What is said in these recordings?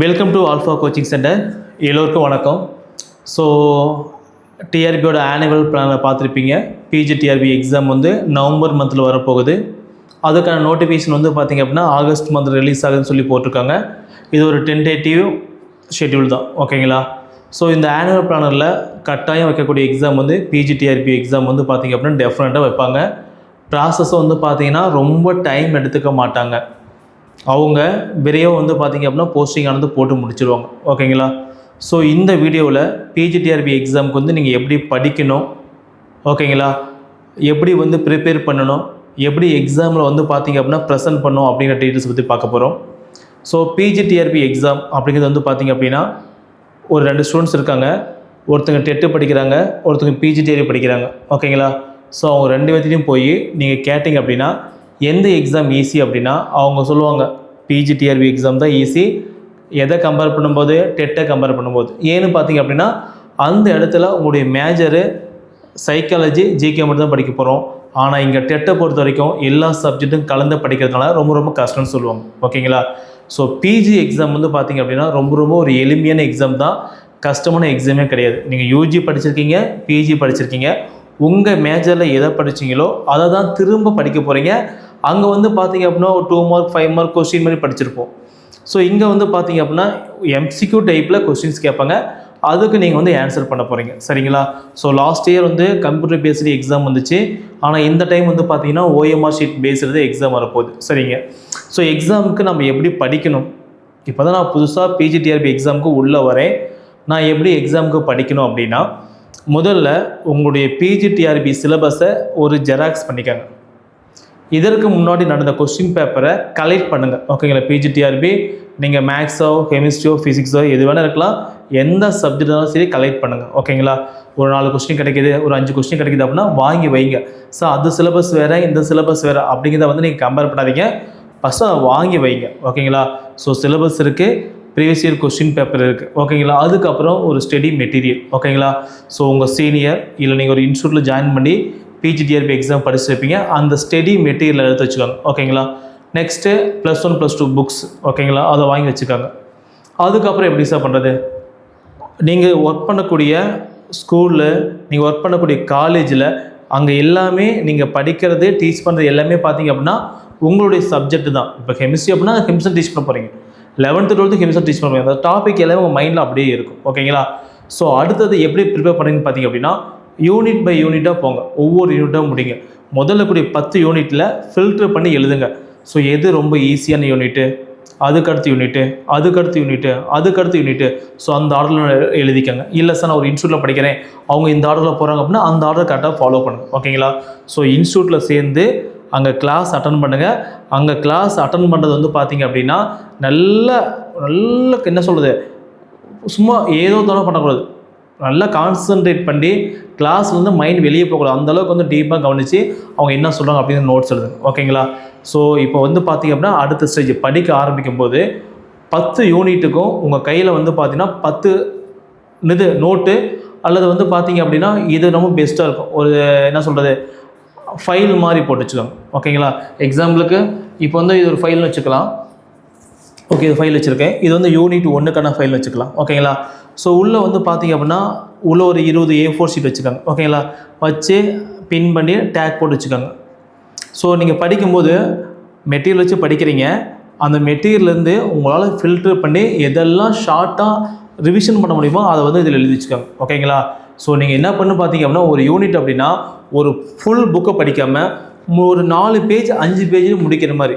Welcome to alpha coaching centre எல்லோருக்கும் வணக்கம். So டிஆர்பியோட ஆனுவல் பிளானை பார்த்துருப்பீங்க. பிஜி டிஆர்பி எக்ஸாம் வந்து நவம்பர் மந்தில் வரப்போகுது. அதுக்கான நோட்டிஃபிகேஷன் வந்து பார்த்திங்க அப்படின்னா ஆகஸ்ட் மந்த் ரிலீஸ் ஆகுதுன்னு சொல்லி போட்டிருக்காங்க. இது ஒரு டென்டேட்டிவ் ஷெட்யூல் தான். ஓகேங்களா ஸோ இந்த ஆனுவல் பிளானரில் கட்டாயம் வைக்கக்கூடிய எக்ஸாம் வந்து பிஜி டிஆர்பி எக்ஸாம் வந்து பார்த்திங்க அப்படின்னா டெஃபினட்டாக வைப்பாங்க. ப்ராசஸும் வந்து பார்த்திங்கன்னா ரொம்ப டைம் எடுத்துக்க மாட்டாங்க. அவங்க விரைவாக வந்து பார்த்திங்க அப்படின்னா போஸ்டிங் ஆனது போட்டு முடிச்சிடுவாங்க ஓகேங்களா ஸோ இந்த வீடியோவில் பிஜிடிஆர்பி எக்ஸாமுக்கு வந்து நீங்கள் எப்படி படிக்கணும்? ஓகேங்களா எப்படி வந்து ப்ரிப்பேர் பண்ணணும்? எப்படி எக்ஸாமில் வந்து பார்த்தீங்க அப்படின்னா ப்ரெசென்ட் பண்ணணும் அப்படிங்கிற டீட்டெயில்ஸ் பற்றி பார்க்க போகிறோம் ஸோ பிஜிடிஆர்பி எக்ஸாம் அப்படிங்கிறது வந்து பார்த்தீங்க அப்படின்னா ஒரு ரெண்டு ஸ்டூடெண்ட்ஸ் இருக்காங்க. ஒருத்தங்க டெட்டு படிக்கிறாங்க ஒருத்தங்க பிஜிடிஆர்பி படிக்கிறாங்க. ஓகேங்களா ஸோ அவங்க ரெண்டு பேர்த்தையும் போய் நீங்கள் கேட்டிங்க அப்படின்னா எந்த எக்ஸாம் ஈஸி அப்படின்னா அவங்க சொல்லுவாங்க பிஜிடிஆர்பி எக்ஸாம் தான் ஈஸி எதை கம்பேர் பண்ணும்போது டெட்டை கம்பேர் பண்ணும்போது. ஏன்னு பார்த்தீங்க அப்படின்னா அந்த இடத்துல உங்களுடைய மேஜரு சைக்காலஜி ஜிகே மட்டும் தான் படிக்க போகிறோம் ஆனால் இங்கே டெட்டை பொறுத்த வரைக்கும் எல்லா சப்ஜெக்ட்டும் கலந்து படிக்கிறதுனால ரொம்ப ரொம்ப கஷ்டம்னு சொல்லுவாங்க. ஓகேங்களா? ஸோ பிஜி எக்ஸாம் வந்து பார்த்தீங்க அப்படின்னா ரொம்ப ரொம்ப ஒரு எளிமையான எக்ஸாம் தான். கஷ்டமான எக்ஸாமே கிடையாது. நீங்கள் யூஜி படிச்சிருக்கீங்க பிஜி படிச்சிருக்கீங்க. உங்கள் மேஜரில் எதை படிச்சிங்களோ அதை தான் திரும்ப படிக்க போகிறீங்க அங்கே வந்து பார்த்தீங்க அப்படின்னா ஒரு two mark five mark question மாதிரி படிச்சிருப்போம். ஸோ இங்கே வந்து பார்த்தீங்க அப்படின்னா எம்சிக்யூ டைப்பில் கொஸ்டின்ஸ் கேட்பாங்க. அதுக்கு நீங்கள் வந்து ஆன்சர் பண்ண போகிறீங்க சரிங்களா? ஸோ லாஸ்ட் இயர் வந்து கம்ப்யூட்டர் பேஸ்டு எக்ஸாம் வந்துச்சு. ஆனால் இந்த டைம் வந்து பார்த்தீங்கன்னா ஓஎம்ஆர் ஷீட் பேஸ்டு எக்ஸாம் வரப்போகுது. சரிங்க? ஸோ எக்ஸாமுக்கு நம்ம எப்படி படிக்கணும்? இப்போ தான் நான் புதுசாக பிஜிடிஆர்பி எக்ஸாமுக்கு உள்ளே வரேன். நான் எப்படி எக்ஸாமுக்கு படிக்கணும் அப்படின்னா முதல்ல உங்களுடைய பிஜிடிஆர்பி சிலபஸை ஒரு ஜெராக்ஸ் பண்ணிக்கோங்க. இதற்கு முன்னாடி நடந்த கொஸ்டின் பேப்பரை கலெக்ட் பண்ணுங்கள் ஓகேங்களா பிஜிடிஆர்பி நீங்கள் மேக்ஸோ கெமிஸ்ட்ரியோ ஃபிசிக்ஸோ எது வேணால் இருக்கலாம். எந்த சப்ஜெக்ட்னாலும் சரி கலெக்ட் பண்ணுங்கள் ஓகேங்களா ஒரு நாலு கொஸ்டின் கிடைக்கிது ஒரு அஞ்சு கொஸ்டின் கிடைக்குது அப்படின்னா வாங்கி வைங்க. ஸோ அது சிலபஸ் வேறு இந்த சிலபஸ் வேறு அப்படிங்கிறத வந்து நீங்கள் கம்பேர் பண்ணாதீங்க. ஃபஸ்ட்டு அதை வாங்கி வைங்க. ஓகேங்களா ஸோ சிலபஸ் இருக்குது ப்ரீவியஸ் இயர் கொஸ்டின் பேப்பர் இருக்குது ஓகேங்களா அதுக்கப்புறம் ஒரு ஸ்டடி மெட்டீரியல் ஓகேங்களா ஸோ உங்கள் சீனியர் இல்லை நீங்கள் ஒரு இன்ஸ்டியூட்டில் ஜாயின் பண்ணி பிஜிடிஆர்பி எக்ஸாம் படிச்சிருப்பீங்க அந்த ஸ்டடி மெட்டீரியல் எடுத்து வச்சுக்கோங்க. ஓகேங்களா next plus one plus two books ஓகேங்களா அதை வாங்கி வச்சுக்கோங்க. அதுக்கப்புறம் எப்படி சார் பண்ணுறது நீங்கள் ஒர்க் பண்ணக்கூடிய ஸ்கூலில் நீங்கள் ஒர்க் பண்ணக்கூடிய காலேஜில் அங்கே எல்லாமே நீங்கள் படிக்கிறது டீச் பண்ணுறது எல்லாமே பார்த்தீங்க அப்படின்னா உங்களுடைய சப்ஜெக்ட் தான். இப்போ கெமிஸ்ட்ரி அப்படின்னா கெமிஸ்ட்ரி டீச் பண்ண போகிறீங்க லெவன்த்து டுவெல்த்து கெமிஸ்ட்ரி டீச் பண்ண போகிறீங்க அந்த டாபிக் எல்லாமே உங்கள் மைண்டில் அப்படியே இருக்கும். ஓகேங்களா ஸோ அடுத்தது எப்படி ப்ரிப்பேர் பண்ணுறீங்கன்னு பார்த்தீங்க அப்படின்னா யூனிட் பை யூனிட்டாக போங்க. ஒவ்வொரு யூனிட்டாக முடிங்க. முதல்ல கூடிய பத்து யூனிட்டில் ஃபில்டர் பண்ணி எழுதுங்க. ஸோ எது ரொம்ப ஈஸியான யூனிட்டு அதுக்கடுத்து யூனிட்டு அதுக்கடுத்து யூனிட்டு அதுக்கடுத்து யூனிட்டு ஸோ அந்த ஆர்டரில் எழுதிக்கங்க. இல்லை சார் நான் ஒரு இன்ஸ்டியூட்டில் படிக்கிறேன். அவங்க இந்த ஆர்டரில் போகிறாங்க அப்படின்னா அந்த ஆர்டர் கரெக்டாக ஃபாலோ பண்ணுங்கள் ஓகேங்களா ஸோ இன்ஸ்டியூட்டில் சேர்ந்து அங்கே கிளாஸ் அட்டன் பண்ணுங்கள் அங்கே கிளாஸ் அட்டன் பண்ணுறது வந்து பார்த்தீங்க அப்படின்னா நல்ல நல்ல என்ன சொல்கிறது சும்மா ஏதோ தோண பண்ணக்கூடாது. நல்லா கான்சென்ட்ரேட் பண்ணி கிளாஸ்லேருந்து மைண்ட் வெளியே போகக்கூடாது. அந்தளவுக்கு வந்து டீப்பாக கவனித்து அவங்க என்ன சொல்கிறாங்க அப்படின்னு நோட்ஸ் எழுதுங்க. ஓகேங்களா ஸோ இப்போ வந்து பார்த்தீங்க அப்படின்னா அடுத்த ஸ்டேஜ் படிக்க ஆரம்பிக்கும் போது பத்து யூனிட்டுக்கும் உங்கள் கையில் வந்து பார்த்திங்கன்னா பத்து இது நோட்டு அல்லது வந்து பார்த்திங்க அப்படின்னா இது ரொம்ப பெஸ்ட்டாக இருக்கும். ஒரு என்ன சொல்கிறது ஃபைல் மாதிரி போட்டு வச்சுக்கோங்க. ஓகேங்களா எக்ஸாம்பிளுக்கு இப்போ வந்து இது ஒரு ஃபைல்னு வச்சுக்கலாம். ஓகே இது ஃபைல் வச்சுருக்கேன். இது வந்து யூனிட் ஒன்றுக்கான ஃபைல் வச்சுக்கலாம். ஓகேங்களா ஸோ உள்ளே வந்து பார்த்தீங்க அப்படின்னா உள்ளே ஒரு இருபது ஏ ஃபோர் ஷீட் வச்சுக்கோங்க. ஓகேங்களா வச்சு பின் பண்ணி டேக் போட்டு வச்சுக்கோங்க. ஸோ நீங்கள் படிக்கும்போது மெட்டீரியல் வச்சு படிக்கிறீங்க. அந்த மெட்டீரியல்லேருந்து உங்களால் ஃபில்டர் பண்ணி எதெல்லாம் ஷார்ட்டாக ரிவிஷன் பண்ண முடியுமோ அதை வந்து இதில் எழுதி வச்சுக்கோங்க. ஓகேங்களா ஸோ நீங்கள் என்ன பண்ணு பார்த்தீங்க அப்படின்னா ஒரு யூனிட் அப்படின்னா ஒரு ஃபுல் புக்கை படிக்காமல் ஒரு நாலு பேஜ் அஞ்சு பேஜ் முடிக்கிற மாதிரி.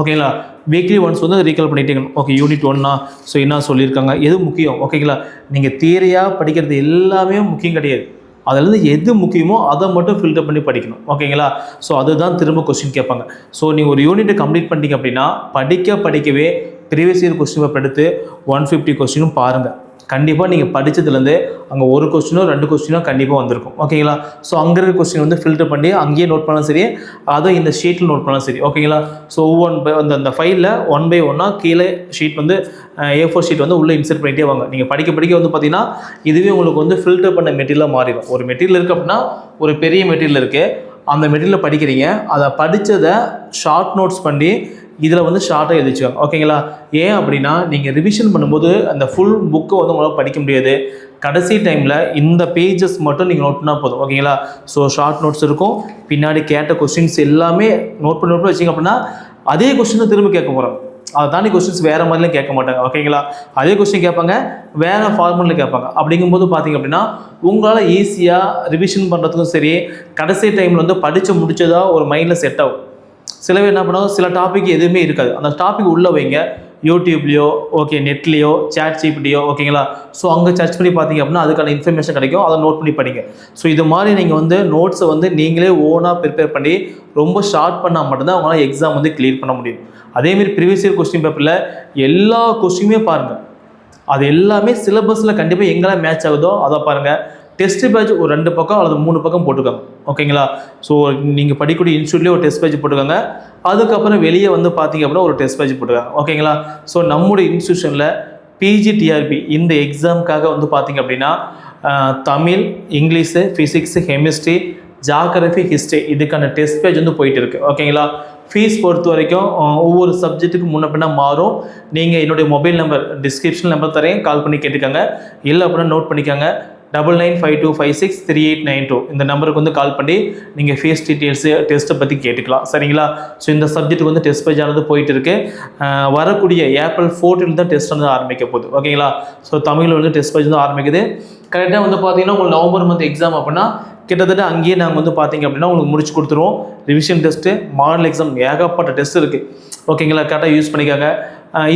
ஓகேங்களா வீக்லி ஒன்ஸ் வந்து ரீகால் பண்ணிட்டே இருக்கணும் ஓகே யூனிட் ஒன்னா ஸோ என்ன சொல்லியிருக்காங்க? எது முக்கியம்? ஓகேங்களா நீங்கள் தியரியாக படிக்கிறது எல்லாமே முக்கியம் கிடையாது. அதுலேருந்து எது முக்கியமோ அதை மட்டும் ஃபில்டர் பண்ணி படிக்கணும். ஓகேங்களா ஸோ அதுதான் திரும்ப கொஸ்டின் கேட்பாங்க. ஸோ நீங்கள் ஒரு யூனிட்டை கம்ப்ளீட் பண்ணிட்டீங்க அப்படின்னா படிக்க படிக்கவே ப்ரீவியஸ் இயர் கொஸ்டின் பேப்பர் எடுத்து ஒன் ஃபிஃப்டி கொஸ்டினும் பாருங்கள் கண்டிப்பாக நீங்கள் படித்ததுலேருந்து அங்கே ஒரு கொஸ்டினோ ரெண்டு கொஸ்டினோ கண்டிப்பாக வந்திருக்கும். ஓகேங்களா ஸோ அங்கே இருக்க கொஸ்டின் வந்து ஃபில்டர் பண்ணி அங்கேயே நோட் பண்ணாலும் சரி அதை இந்த ஷீட்டில் நோட் பண்ணாலும் சரி. ஓகேங்களா ஸோ ஒவ்வொன் பை அந்த அந்த ஃபைலில் ஒன் பை ஒன்னாக கீழே ஷீட் வந்து ஏ ஃபோர் ஷீட் வந்து உள்ளே இன்சர்ட் பண்ணிகிட்டே வாங்க. நீங்கள் படிக்க படிக்க வந்து பார்த்தீங்கன்னா இதுவே உங்களுக்கு வந்து ஃபில்டர் பண்ண மெட்டீரியலாக மாறிடும். ஒரு மெட்டீரியல் இருக்குது அப்படின்னா ஒரு பெரிய மெட்டீரியல் இருக்குது அந்த மெட்டீரியலை படிக்கிறீங்க. அதை படித்ததை ஷார்ட் நோட்ஸ் பண்ணி இதில் வந்து ஷார்ட்டாக எழுதிச்சுக்கோங்க ஓகேங்களா? ஏன் அப்படின்னா நீங்கள் ரிவிஷன் பண்ணும்போது அந்த ஃபுல் புக்கை வந்து உங்களால் படிக்க முடியாது. கடைசி டைமில் இந்த பேஜஸ் மட்டும் நீங்கள் நோட் பண்ணால் போதும். ஓகேங்களா? ஸோ ஷார்ட் நோட்ஸ் இருக்கும். பின்னாடி கேட்ட கொஸ்டின்ஸ் எல்லாமே நோட் பண்ணி நோட் பண்ணி வச்சிங்க அப்படின்னா அதே கொஸ்டினை திரும்ப கேட்க போகிறோம் அதை தாண்டி கொஸ்டின்ஸ் வேறு மாதிரிலாம் கேட்க மாட்டாங்க. ஓகேங்களா அதே கொஸ்டின் கேட்பாங்க வேறு ஃபார்மெட்டில் கேட்பாங்க. அப்படிங்கும்போது பார்த்தீங்க அப்படின்னா உங்களால் ஈஸியாக ரிவிஷன் பண்ணுறதுக்கும் சரி கடைசி டைமில் வந்து படித்து முடிச்சதா ஒரு மைண்டில் செட் ஆகும். சில பேர் என்ன பண்ணுவாங்க சில டாபிக் எதுவுமே இருக்காது. அந்த டாபிக் உள்ளே வைங்க. யூடியூப்லேயோ ஓகே நெட்லேயோ சேட் ஜிபிடியோ ஓகேங்களா ஸோ அங்கே சர்ச் பண்ணி பார்த்தீங்க அப்படின்னா அதுக்கான இன்ஃபர்மேஷன் கிடைக்கும். அதை நோட் பண்ணி படிங்க. ஸோ இது மாதிரி நீங்கள் வந்து நோட்ஸை வந்து நீங்களே ஓனாக ப்ரிப்பேர் பண்ணி ரொம்ப ஷார்ட் பண்ணால் மட்டும்தான் அவங்களால எக்ஸாம் வந்து கிளியர் பண்ண முடியும். அதேமாரி ப்ரீவியஸ் இயர் கொஸ்டின் பேப்பரில் எல்லா கொஸ்டினுமே பாருங்கள் அது எல்லாமே சிலபஸில் கண்டிப்பாக எங்கெல்லாம் மேட்ச் ஆகுதோ அதை பாருங்கள் டெஸ்ட் பேட்ச் ஒரு ரெண்டு பக்கம் அல்லது மூணு பக்கம் போட்டுக்கோங்க. ஓகேங்களா ஸோ நீங்கள் படிக்கக்கூடிய இன்ஸ்டியூட்லேயே ஒரு டெஸ்ட் பேட்ச் போட்டுக்கோங்க. அதுக்கப்புறம் வெளியே வந்து பார்த்தீங்க அப்படின்னா ஒரு டெஸ்ட் பேட்ச் போட்டுக்கோங்க. ஓகேங்களா ஸோ நம்முடைய இன்ஸ்டியூஷனில் பிஜி டிஆர்பி இந்த எக்ஸாமுக்காக வந்து பார்த்தீங்க அப்படின்னா Tamil English physics chemistry geography history இதுக்கான டெஸ்ட் பேஜ் வந்து போயிட்டு இருக்கு. ஓகேங்களா ஃபீஸ் பொறுத்த வரைக்கும் ஒவ்வொரு சப்ஜெக்ட்டுக்கு முன்ன பின்ன மாறும். நீங்கள் என்னுடைய மொபைல் நம்பர் டிஸ்கிரிப்ஷன் நம்பர் தரேன். கால் பண்ணி கேட்டுக்கோங்க. இல்லை அப்படின்னா நோட் பண்ணிக்கோங்க. Double nine five two five six three eight nine two இந்த நம்பருக்கு வந்து கால் பண்ணி நீங்கள் ஃபீஸ் டீட்டெயில்ஸு டெஸ்ட்டை பற்றி கேட்டுக்கலாம். சரிங்களா? ஸோ இந்த சப்ஜெக்ட்டுக்கு வந்து டெஸ்ட் பேஜ் ஆனது போயிட்டு இருக்கு வரக்கூடிய ஏப்ரல் ஃபோர்டீன் தான் டெஸ்ட் வந்து ஆரம்பிக்க போகுது. ஓகேங்களா? ஸோ தமிழில் வந்து டெஸ்ட் பேஜ் வந்து ஆரம்பிக்குது. கரெக்டாக வந்து பார்த்தீங்கன்னா உங்களுக்கு நவம்பர் மந்த் எக்ஸாம் அப்படின்னா கிட்டத்தட்ட அங்கேயே நாங்கள் வந்து பார்த்தீங்க அப்படின்னா உங்களுக்கு முடிச்சு கொடுத்துருவோம். ரிவிஷன் டெஸ்ட்டு மாடல் எக்ஸாம் ஏகப்பட்ட டெஸ்ட் இருக்குது ஓகேங்களா? கரெக்டாக யூஸ் பண்ணிக்காங்க.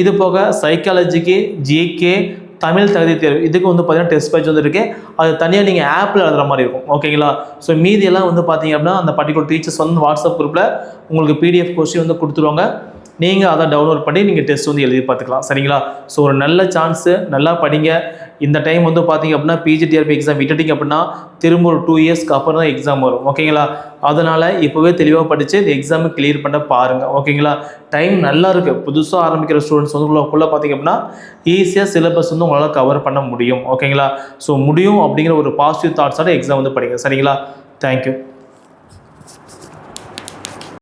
இது போக சைக்காலஜிக்கு ஜிகே தமிழ் தகுதி தேர்வு. இதுக்கு வந்து பார்த்தீங்கன்னா டெஸ்ட் பேஜ் வந்து இருக்கு. அது தனியாக நீங்கள் ஆப்பில் எழுதுற மாதிரி இருக்கும். ஓகேங்களா ஸோ மீதியெல்லாம் வந்து பார்த்தீங்க அப்படின்னா அந்த பர்டிகுலர் டீச்சர்ஸ் வந்து வாட்ஸ்அப் குரூப்பில் உங்களுக்கு பிடிஎஃப் கொஸ்டின் வந்து கொடுத்துருவாங்க. நீங்கள் அதை டவுன்லோட் பண்ணி நீங்கள் டெஸ்ட் வந்து எழுதி பார்த்துக்கலாம். சரிங்களா? ஸோ ஒரு நல்ல சான்ஸு நல்லா படிங்க. இந்த டைம் வந்து பார்த்தீங்க அப்படின்னா பிஜிடிஆர்பி எக்ஸாம் விட்டுட்டிங்க அப்படின்னா திரும்ப ஒரு டூ இயர்ஸ்க்கு அப்புறம் தான் எக்ஸாம் வரும். ஓகேங்களா அதனால் இப்போவே தெளிவாக படித்து இந்த எக்ஸாமை கிளியர் பண்ண பாருங்கள் ஓகேங்களா டைம் நல்லா இருக்குது புதுசாக ஆரம்பிக்கிற ஸ்டூடெண்ட்ஸ் வந்து உள்ளக்குள்ளே பார்த்தீங்க அப்படின்னா ஈஸியாக சிலபஸ் வந்து உங்களால் கவர் பண்ண முடியும். ஓகேங்களா ஸோ முடியும் அப்படிங்கிற ஒரு பாசிட்டிவ் தாட்ஸோட எக்ஸாம் வந்து படிங்க. சரிங்களா? தேங்க்யூ